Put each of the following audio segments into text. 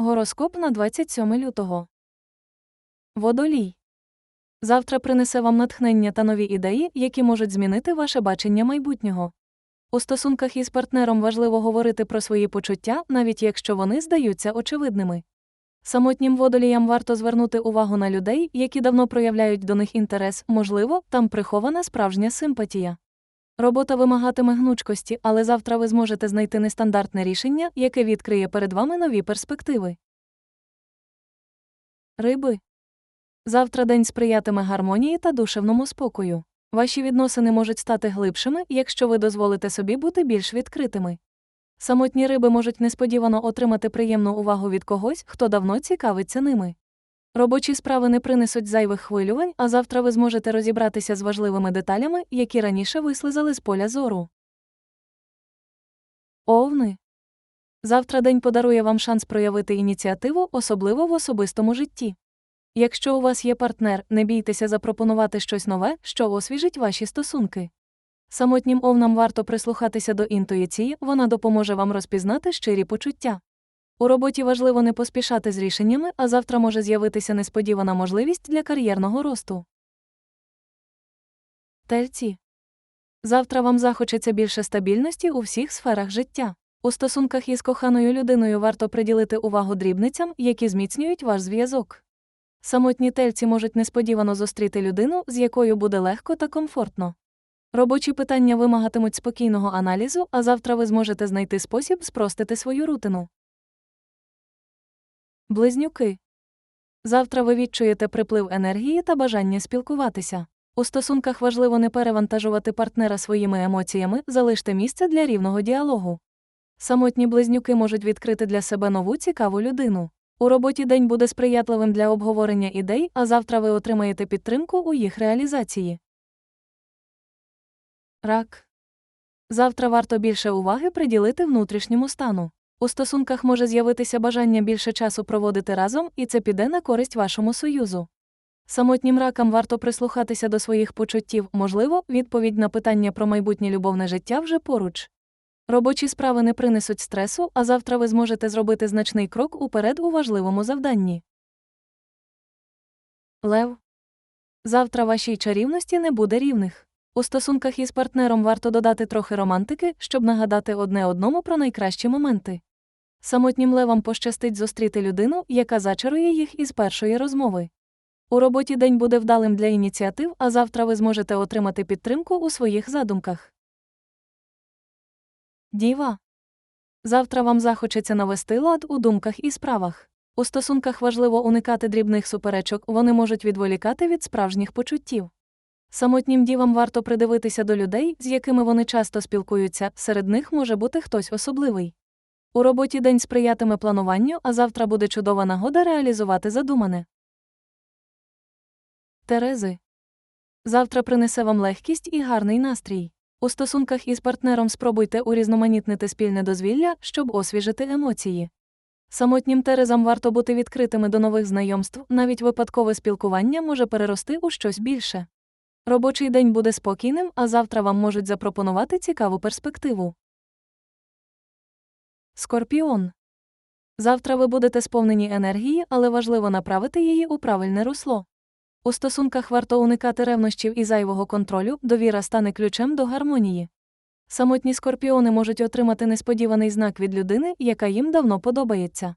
Гороскоп на 27 лютого. Водолій. Завтра принесе вам натхнення та нові ідеї, які можуть змінити ваше бачення майбутнього. У стосунках із партнером важливо говорити про свої почуття, навіть якщо вони здаються очевидними. Самотнім водоліям варто звернути увагу на людей, які давно проявляють до них інтерес, можливо, там прихована справжня симпатія. Робота вимагатиме гнучкості, але завтра ви зможете знайти нестандартне рішення, яке відкриє перед вами нові перспективи. Риби. Завтра день сприятиме гармонії та душевному спокою. Ваші відносини можуть стати глибшими, якщо ви дозволите собі бути більш відкритими. Самотні риби можуть несподівано отримати приємну увагу від когось, хто давно цікавиться ними. Робочі справи не принесуть зайвих хвилювань, а завтра ви зможете розібратися з важливими деталями, які раніше вислизали з поля зору. Овни. Завтра день подарує вам шанс проявити ініціативу, особливо в особистому житті. Якщо у вас є партнер, не бійтеся запропонувати щось нове, що освіжить ваші стосунки. Самотнім овнам варто прислухатися до інтуїції, вона допоможе вам розпізнати щирі почуття. У роботі важливо не поспішати з рішеннями, а завтра може з'явитися несподівана можливість для кар'єрного росту. Тельці. Завтра вам захочеться більше стабільності у всіх сферах життя. У стосунках із коханою людиною варто приділити увагу дрібницям, які зміцнюють ваш зв'язок. Самотні тельці можуть несподівано зустріти людину, з якою буде легко та комфортно. Робочі питання вимагатимуть спокійного аналізу, а завтра ви зможете знайти спосіб спростити свою рутину. Близнюки. Завтра ви відчуєте приплив енергії та бажання спілкуватися. У стосунках важливо не перевантажувати партнера своїми емоціями, залиште місце для рівного діалогу. Самотні близнюки можуть відкрити для себе нову цікаву людину. У роботі день буде сприятливим для обговорення ідей, а завтра ви отримаєте підтримку у їх реалізації. Рак. Завтра варто більше уваги приділити внутрішньому стану. У стосунках може з'явитися бажання більше часу проводити разом, і це піде на користь вашому союзу. Самотнім ракам варто прислухатися до своїх почуттів, можливо, відповідь на питання про майбутнє любовне життя вже поруч. Робочі справи не принесуть стресу, а завтра ви зможете зробити значний крок уперед у важливому завданні. Лев. Завтра вашій чарівності не буде рівних. У стосунках із партнером варто додати трохи романтики, щоб нагадати одне одному про найкращі моменти. Самотнім левам пощастить зустріти людину, яка зачарує їх із першої розмови. У роботі день буде вдалим для ініціатив, а завтра ви зможете отримати підтримку у своїх задумках. Діва. Завтра вам захочеться навести лад у думках і справах. У стосунках важливо уникати дрібних суперечок, вони можуть відволікати від справжніх почуттів. Самотнім дівам варто придивитися до людей, з якими вони часто спілкуються, серед них може бути хтось особливий. У роботі день сприятиме плануванню, а завтра буде чудова нагода реалізувати задумане. Терези. Завтра принесе вам легкість і гарний настрій. У стосунках із партнером спробуйте урізноманітнити спільне дозвілля, щоб освіжити емоції. Самотнім терезам варто бути відкритими до нових знайомств, навіть випадкове спілкування може перерости у щось більше. Робочий день буде спокійним, а завтра вам можуть запропонувати цікаву перспективу. Скорпіон. Завтра ви будете сповнені енергії, але важливо направити її у правильне русло. У стосунках варто уникати ревнощів і зайвого контролю, довіра стане ключем до гармонії. Самотні скорпіони можуть отримати несподіваний знак від людини, яка їм давно подобається.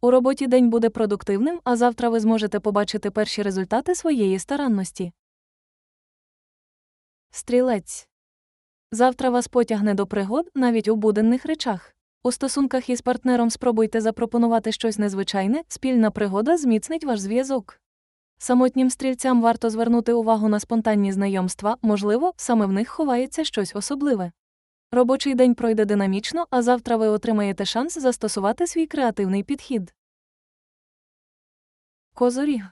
У роботі день буде продуктивним, а завтра ви зможете побачити перші результати своєї старанності. Стрілець. Завтра вас потягне до пригод навіть у буденних речах. У стосунках із партнером спробуйте запропонувати щось незвичайне, спільна пригода зміцнить ваш зв'язок. Самотнім стрільцям варто звернути увагу на спонтанні знайомства, можливо, саме в них ховається щось особливе. Робочий день пройде динамічно, а завтра ви отримаєте шанс застосувати свій креативний підхід. Козоріг.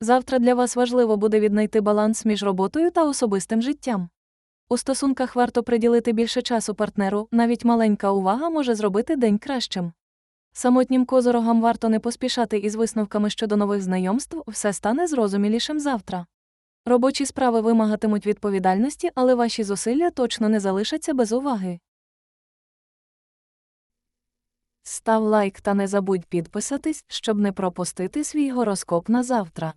Завтра для вас важливо буде віднайти баланс між роботою та особистим життям. У стосунках варто приділити більше часу партнеру, навіть маленька увага може зробити день кращим. Самотнім козорогам варто не поспішати із висновками щодо нових знайомств, все стане зрозумілішим завтра. Робочі справи вимагатимуть відповідальності, але ваші зусилля точно не залишаться без уваги. Став лайк та не забудь підписатись, щоб не пропустити свій гороскоп на завтра.